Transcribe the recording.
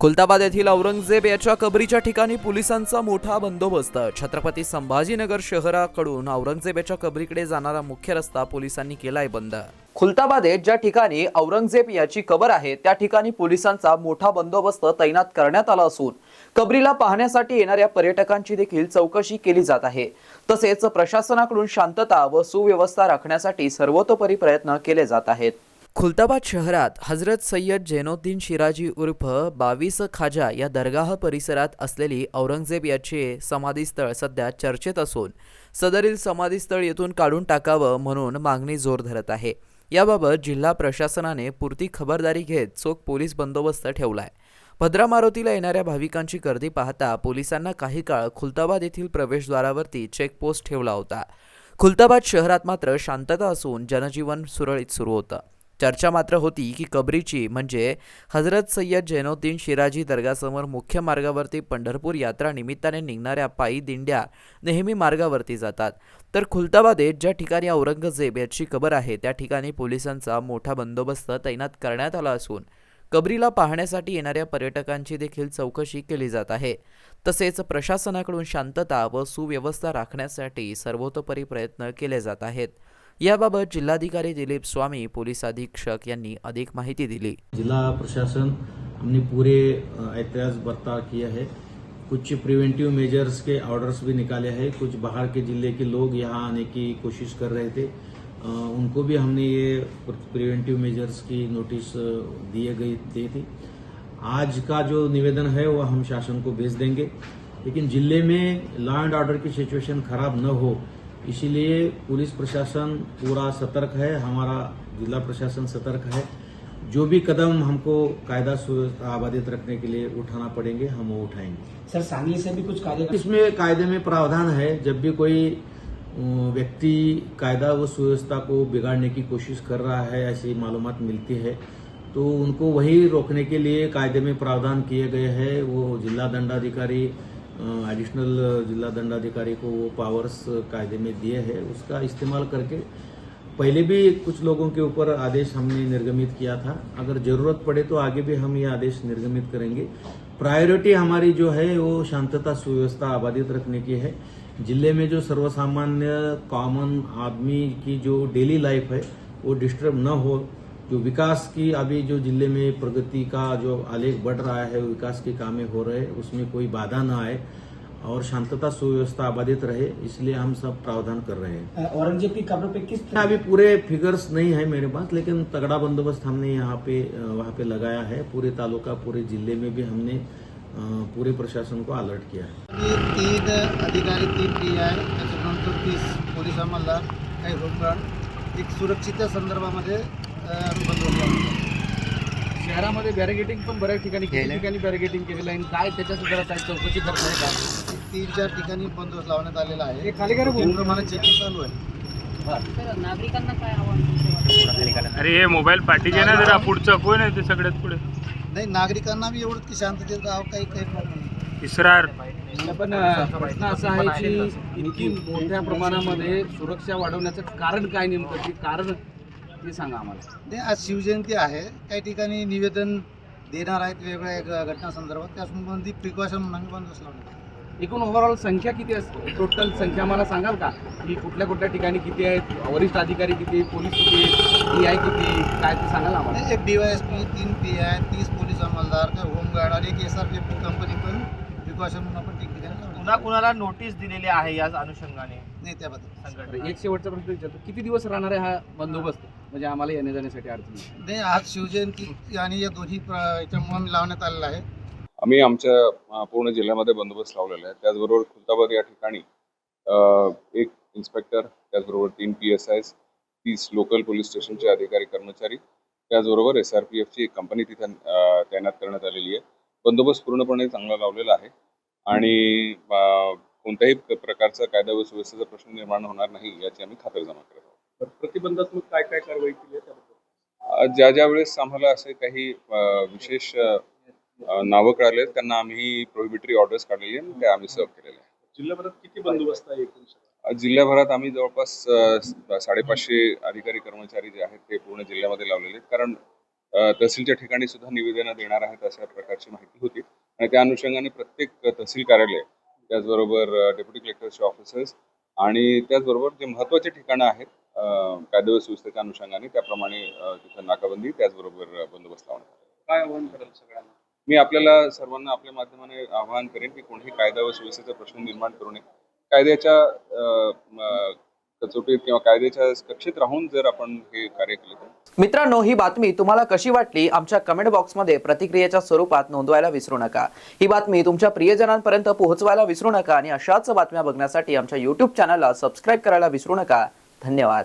खुलताबाद येथील औरंगजेब याच्या कबरीच्या ठिकाणी पोलिसांचा मोठा बंदोबस्त. छत्रपती संभाजीनगर शहराकडून औरंगजेब याच्या कबरीकडे जाणारा मुख्य रस्ता पोलिसांनी केलाय बंद. खुलताबादेत ज्या ठिकाणी औरंगजेब याची कबर आहे त्या ठिकाणी पोलिसांचा मोठा बंदोबस्त तैनात करण्यात आला असून कबरीला पाहण्यासाठी येणाऱ्या पर्यटकांची देखील चौकशी केली जात आहे. तसेच प्रशासनाकडून शांतता व सुव्यवस्था राखण्यासाठी सर्वतोपरी प्रयत्न केले जात आहेत. खुलताबाद शहरात हजरत सय्यद जैनोद्दीन शिराजी उर्फ बावीस खाजा या दरगाह परिसरात असलेली औरंगजेब याचे समाधीस्थळ सध्या चर्चेत असून सदरील समाधीस्थळ येथून काढून टाकावं म्हणून मागणी जोर धरत आहे. याबाबत जिल्हा प्रशासनाने पुरती खबरदारी घेत चोख पोलीस बंदोबस्त ठेवलाय. भद्रा मारुतीला येणाऱ्या भाविकांची गर्दी पाहता पोलिसांना काही काळ खुलताबाद येथील प्रवेशद्वारावरती चेकपोस्ट ठेवला होता. खुलताबाद शहरात मात्र शांतता असून जनजीवन सुरळीत सुरू होतं. चर्चा मात्र होती की कबरीची म्हणजे हजरत सय्यद जैनोद्दीन शिराजी दर्गासमोर मुख्य मार्गावरती पंढरपूर यात्रा निमित्ताने निघणाऱ्या पायी दिंड्या नेहमी मार्गावरती जातात. तर खुलताबादेत ज्या ठिकाणी औरंगजेब याची कबर आहे त्या ठिकाणी पोलिसांचा मोठा बंदोबस्त तैनात करण्यात आला असून कबरीला पाहण्यासाठी येणाऱ्या पर्यटकांची देखील चौकशी केली जात आहे. तसेच प्रशासनाकडून शांतता व सुव्यवस्था राखण्यासाठी सर्वतोपरी प्रयत्न केले जात आहेत. याबाबत जिल्हाधिकारी दिलीप स्वामी, पोलीस अधीक्षक यांनी अधिक माहिती दिली. जिला प्रशासन हमने पूरे एहतियात बर्ताव किया है। कुछ प्रिवेंटिव मेजर्स के ऑर्डर्स भी निकाले हैं। कुछ बाहर के ज़िले के लोग यहाँ आने की कोशिश कर रहे थे। उनको भी हमने ये प्रिवेंटिव मेजर्स की नोटिस दिए गई दी थी। आज का जो निवेदन है वह हम शासन को भेज देंगे। लेकिन ज़िले में लॉ एंड ऑर्डर की सिचुएशन खराब न हो इसीलिए पुलिस प्रशासन पूरा सतर्क है हमारा जिला प्रशासन सतर्क है। जो भी कदम हमको कायदा सुव्यवस्था आबादित रखने के लिए उठाना पड़ेंगे हम वो उठाएँगे। सर सांगली से भी कुछ कार्य इसमें कायदे में प्रावधान है जब भी कोई व्यक्ति कायदा व सुव्यवस्था को बिगाड़ने की कोशिश कर रहा है ऐसी मालूम मिलती है तो उनको वही रोकने के लिए कायदे में प्रावधान किए गए हैं। वो जिला दंडाधिकारी एडिशनल जिला दंडाधिकारी को वो पावर्स कायदे में दिए हैं, उसका इस्तेमाल करके पहले भी कुछ लोगों के ऊपर आदेश हमने निर्गमित किया था। अगर ज़रूरत पड़े तो आगे भी हम ये आदेश निर्गमित करेंगे। प्रायोरिटी हमारी जो है, वो शांतता, सुव्यवस्था आबादित रखने की है। ज़िले में जो सर्वसामान्य कॉमन आदमी की जो डेली लाइफ है, वो डिस्टर्ब न हो जो विकास की अभी जो ज़िले में प्रगति का जो आलेख बढ़ रहा है विकास के कामें हो रहे हैं उसमें कोई बाधा न आए और शांतता सुव्यवस्था आबादित रहे इसलिए हम सब प्रावधान कर रहे हैं औरंगज़ेब की कब्र पे किस अभी पूरे फिगर्स नहीं है मेरे पास लेकिन तगड़ा बंदोबस्त हमने यहाँ पे वहाँ पे लगाया है पूरे तालुका पूरे ज़िले में भी हमने पूरे प्रशासन को अलर्ट किया है तीन अधिकारी तीन पी आय त्याच्यानंतर तीस पोलीस काही एक सुरक्षितत्या संदर्भामध्ये. शहरामध्ये बॅरिगेटिंग पण बऱ्याच ठिकाणी किती ठिकाणी बॅरिगेटिंग केलेलं आहे. आणि काय त्याच्या संदर्भात काय चौकशी करत आहे का? तीन चार ठिकाणी बंदोबस्त लावण्यात आलेला आहे. हे खाली करा चेकिंग चालू आहे. नागरिकांना काय आव्हान? अरे हे मोबाईल पाठीचे ना जरा. पुढचं कोण आहे ते सगळ्यात पुढे? नाही नागरिकांना बी एवढंच की शांततेत राहावं काही काही प्रॉब्लेम नाही. इसरार. पण प्रश्न असा आहे की इतकी मोठ्या प्रमाणामध्ये सुरक्षा वाढवण्याचं कारण काय नेमकं? ते कारण ते सांगा आम्हाला. नाही आज शिवजयंती आहे. काही ठिकाणी निवेदन देणार आहेत वेगवेगळ्या घटनासंदर्भात त्या संबंधी प्रिकॉशन म्हणून आम्ही बंदोबस्त लावणार एकूण ओव्हरऑल संख्या किती असते टोटल संख्या मला सांगाल का? की कुठल्या कुठल्या ठिकाणी किती आहेत? वरिष्ठ अधिकारी किती? पोलीस किती? पी आय किती? काय ते सांगाल आम्हाला? नाही, एक डीवायएसपी तीन पी आय तीस पोलीस अंमलदार काही होमगार्ड आणि एक एस आर पी कंपनी पण प्रिकॉशन म्हणून आपण ठिकठिकाणी लावणार. पुन्हा कुणाला नोटीस दिलेली आहे याच अनुषंगाने? नाही त्याबद्दल. संघटना. एक शेवटचा प्रश्न विचारतो. किती दिवस राहणार आहे हा बंदोबस्त? म्हणजे आम्हाला येण्या जाण्यासाठी अडचण नाही. नाही आज शिवजयंती आणि या दोन्ही प्र- याच्यामुळे आम्ही लावण्यात आलेला आहे. आम्ही आमच्या पूर्ण जिल्ह्यामध्ये बंदोबस्त लावलेला आहे. त्याचबरोबर खुलताबाद या ठिकाणी एक इन्स्पेक्टर त्याचबरोबर तीन पी एस आयस तीस लोकल पोलीस स्टेशनचे अधिकारी कर्मचारी त्याचबरोबर एस आर पी एफची एक कंपनी तिथे तैनात करण्यात आलेली आहे. बंदोबस्त पूर्णपणे चांगला लावलेला आहे आणि कोणत्याही प्र- प्रकारचा कायदा व सुव्यवस्थेचा प्रश्न निर्माण होणार नाही याची आम्ही खातरजमा करत आहोत. प्रतिबंधात्मक काय काय कारवाई केली आहे त्याबद्दल? ज्या ज्या वेळेस आम्हाला असे काही विशेष नावं कळाले त्यांना आम्ही प्रोहिबिटरी ऑर्डर्स काढलेली आणि त्या आम्ही सर्व केलेल्या आहे जिल्ह्याभरात किती बंदोबस्त आहे एकूण जिल्ह्याभरात आम्ही जवळपास साडेपाचशे अधिकारी कर्मचारी जे आहेत ते पूर्ण जिल्ह्यामध्ये लावलेले आहेत. कारण तहसीलच्या ठिकाणी सुद्धा निवेदनं देणार आहेत अशा प्रकारची माहिती होती. आणि त्या अनुषंगाने प्रत्येक तहसील कार्यालय त्याचबरोबर डेप्युटी कलेक्टरचे ऑफिसर्स आणि त्याचबरोबर जे महत्त्वाचे ठिकाणं आहेत कायदा व सुव्यवस्थेच्या अनुषंगाने त्याप्रमाणे तिथं नाकाबंदी त्याचबरोबर बंदोबस्त लावण्यात. काय आव्हान कराल सगळ्यांना मी आपल्याला सर्वांना आपल्या माध्यमाने आवाहन करेन की कोणीही कायदा व सुव्यवस्थेचा प्रश्न निर्माण करू नये कायद्याच्या कचोटीत किंवा कायद्याच्या कक्षेत राहून जर आपण हे कार्य केले तर? मित्रांनो ही बातमी तुम्हाला कशी वाटली? आमच्या कमेंट बॉक्समध्ये प्रतिक्रियेच्या स्वरूपात नोंदवायला विसरू नका. ही बातमी तुमच्या प्रियजनांपर्यंत पोहोचवायला विसरू नका आणि अशाच बातम्या बघण्यासाठी आमच्या युट्यूब चॅनलला सबस्क्राईब करायला विसरू नका. धन्यवाद.